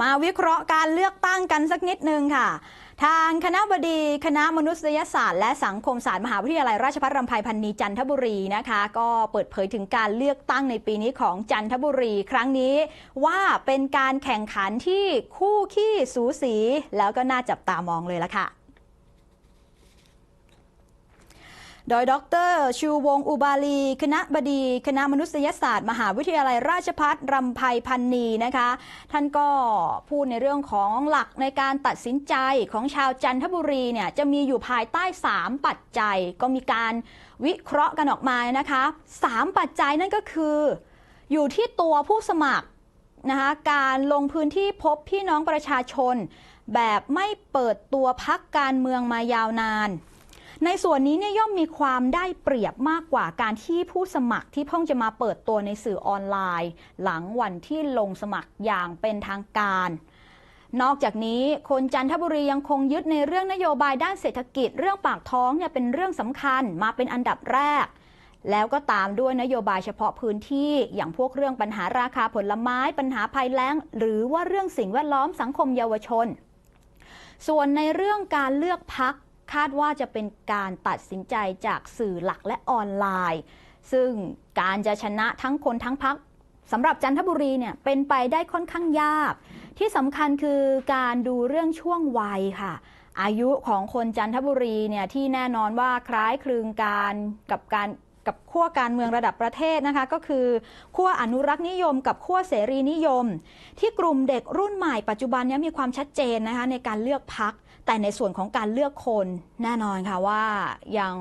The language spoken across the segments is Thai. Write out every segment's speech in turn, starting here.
มาวิเคราะห์การเลือกตั้งกันสักนิดนึงค่ะ ทางคณะบดีคณะมนุษยศาสตร์ และสังคมศาสตร์มหาวิทยาลัยราชภัฏรำไพพันนีจันทบุรีนะคะ ก็เปิดเผยถึงการเลือกตั้งในปีนี้ของจันทบุรี ครั้งนี้ว่าเป็นการแข่งขันที่คู่ขี้สูสี แล้วก็น่าจับตามองเลยละค่ะ โดยดรชูวงอุบาลี คณะบดี คณะมนุษยศาสตร์ มหาวิทยาลัยราชภัฏรำไพพันนีนะคะ ท่านก็พูดในเรื่องของหลักในการตัดสินใจของชาวจันทบุรีเนี่ยจะมีอยู่ภายใต้ 3 ปัจจัย ก็มีการวิเคราะห์กันออกมานะคะ 3 ปัจจัยนั่นก็คือ อยู่ที่ตัวผู้สมัครนะคะการลงพื้นที่พบพี่น้องประชาชน แบบไม่เปิดตัวพักการเมืองมายาวนาน ในส่วนนี้เนี่ยย่อมมีความได้เปรียบมากกว่าการที่ผู้สมัครที่เพิ่งจะมาเปิดตัวในสื่อออนไลน์ หลังวันที่ลงสมัครอย่างเป็นทางการนอกจากนี้คนจันทบุรียังคงยึดในเรื่องนโยบายด้านเศรษฐกิจเรื่องปากท้องเนี่ยเป็นเรื่องสำคัญมาเป็นอันดับแรก แล้วก็ตามด้วยนโยบายเฉพาะพื้นที่อย่างพวกเรื่องปัญหาราคาผลไม้ปัญหาภัยแล้ง หรือว่าเรื่องสิ่งแวดล้อมสังคมเยาวชน ส่วนในเรื่องการเลือกพัก คาดว่าจะเป็นการตัดสินใจจากสื่อหลักและออนไลน์ ซึ่งการจะชนะทั้งคนทั้งพักสำหรับจันทบุรีเนี่ยเป็นไปได้ค่อนข้างยาก ที่สำคัญคือการดูเรื่องช่วงวัยค่ะ อายุของคนจันทบุรีเนี่ยที่แน่นอนว่าคล้ายคลึงการกับการ กับขั้วการเมืองระดับประเทศนะคะ ก็คือขั้วอนุรักษ์นิยม กับขั้วเสรีนิยม ที่กลุ่มเด็กรุ่นใหม่ปัจจุบันนี้มีความชัดเจนนะคะในการเลือกพัก แต่ในส่วนของการเลือกคนแน่นอนค่ะว่ายัง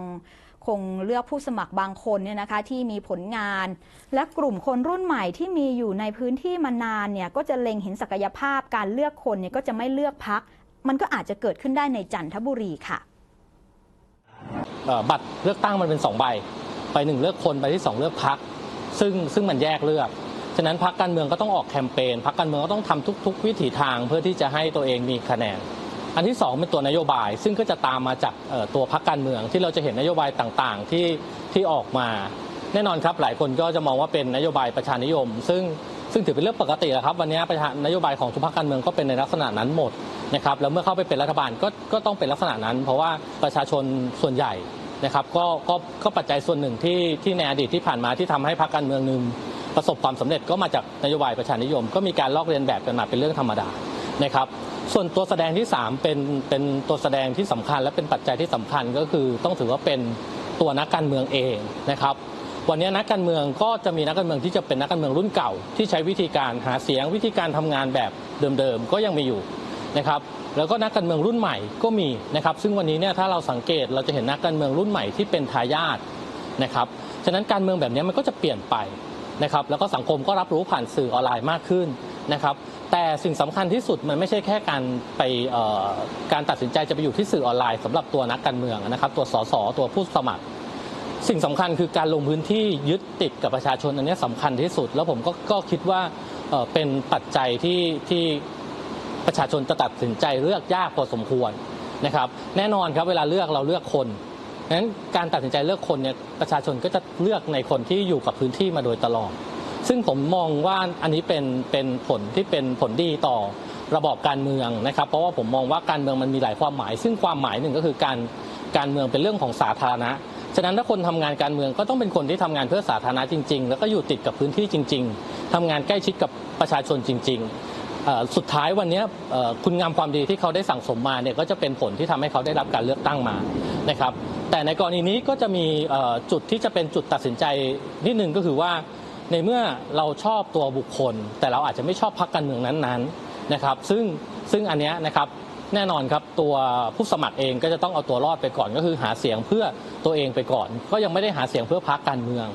คงเลือกผู้สมัครบางคนเนี่ยนะคะที่มีผลงาน และกลุ่มคนรุ่นใหม่ที่มีอยู่ในพื้นที่มานานเนี่ยก็จะเล็งเห็นศักยภาพการเลือกคนเนี่ยก็จะไม่เลือกพัก มันก็อาจจะเกิดขึ้นได้ในจันทบุรีค่ะบัตรเลือกตั้งมันเป็น2ใบ ไปหนึ่งเลือกคนไปที่สองเลือกพักซึ่งซึ่งมันแยกเลือก ฉะนั้นพักการเมืองก็ต้องออกแคมเปญพักการเมืองก็ต้องทำทุก ๆ วิถีทางเพื่อที่จะให้ตัวเองมีคะแนน อันที่สองเป็นตัวนโยบาย ซึ่งก็จะตามมาจากตัวพักการเมืองที่เราจะเห็นนโยบายต่างๆที่ที่ออกมา แน่นอนครับหลายคนก็จะมองว่าเป็นนโยบายประชานิยม ซึ่งซึ่งถือเป็นเรื่องปกติแหละครับวันนี้ประชานโยบายของทุกพรรคการเมืองก็เป็นในลักษณะนั้นหมดนะครับแล้วเมื่อเข้าไปเป็นรัฐบาลก็ก็ต้องเป็นลักษณะนั้น เพราะว่าประชาชนส่วนใหญ่ นะครับก็ก็ก็ปัจจัยส่วนหนึ่งที่ที่ในอดีตที่ผ่านมาที่ทำให้พรรคการเมืองหนึ่งประสบความสำเร็จก็มาจากนโยบายประชานิยม ก็มีการลอกเลียนแบบกันมาเป็นเรื่องธรรมดานะครับส่วนตัวแสดงที่ 3 เป็นเป็นตัวแสดงที่สำคัญ และเป็นปัจจัยที่สำคัญก็คือต้องถือว่าเป็นตัวนักการเมืองเองนะครับวันนี้นักการเมืองก็จะมีนักการเมืองที่จะเป็นนักการเมืองรุ่นเก่า ที่ใช้วิธีการหาเสียงวิธีการทำงานแบบเดิมๆก็ยังมีอยู่ นะครับแล้วก็นักการเมืองรุ่นใหม่ก็มีนะครับซึ่งวันนี้เนี่ยถ้าเราสังเกตเราจะเห็นนักการเมืองรุ่นใหม่ที่เป็นทายาทนะครับฉะนั้นการเมืองแบบนี้มันก็จะเปลี่ยนไปนะครับแล้วก็สังคมก็รับรู้ผ่านสื่อออนไลน์มากขึ้นนะครับแต่สิ่งสำคัญที่สุดมันไม่ใช่แค่การไปการตัดสินใจจะไปอยู่ที่สื่อออนไลน์สำหรับตัวนักการเมืองนะครับตัวสสตัวผู้สมัคร สิ่งสำคัญคือการลงพื้นที่ยึดติดกับประชาชนอันนี้สำคัญที่สุด แล้วผมก็ก็คิดว่าเอ่อเป็นปัจจัยที่ที่ ประชาชนจะตัดสินใจเลือกยากพอสมควรนะครับ แน่นอนครับเวลาเลือกเราเลือกคนนั้นการตัดสินใจเลือกคนเนี่ยประชาชนก็จะเลือกในคนที่อยู่กับพื้นที่มาโดยตลอด ซึ่งผมมองว่าอันนี้เป็นเป็นผลที่เป็นผลดีต่อระบอบการเมืองนะครับ เพราะว่าผมมองว่าการเมืองมันมีหลายความหมาย ซึ่งความหมายหนึ่งก็คือการการเมืองเป็นเรื่องของสาธารณะฉะนั้นถ้าคนทำงานการเมืองก็ต้องเป็นคนที่ทำงานเพื่อสาธารณะจริง ๆ แล้วก็อยู่ติดกับพื้นที่จริง ๆทำงานใกล้ชิดกับประชาชนจริง ๆ สุดท้ายวันนี้คุณงามความดีที่เขาได้สั่งสมมาเนี่ยก็จะเป็นผลที่ทำให้เขาได้รับการเลือกตั้งมานะครับแต่ในกรณีนี้ก็จะมีจุดที่จะเป็นจุดตัดสินใจนิดนึงก็คือว่า ในเมื่อเราชอบตัวบุคคล แต่เราอาจจะไม่ชอบพรรคการเมืองนั้นๆนะครับซึ่งซึ่งอันนี้นะครับแน่นอนครับตัวผู้สมัครเองก็จะต้องเอาตัวรอดไปก่อนก็คือหาเสียงเพื่อตัวเองไปก่อน ก็ยังไม่ได้หาเสียงเพื่อพรรคการเมือง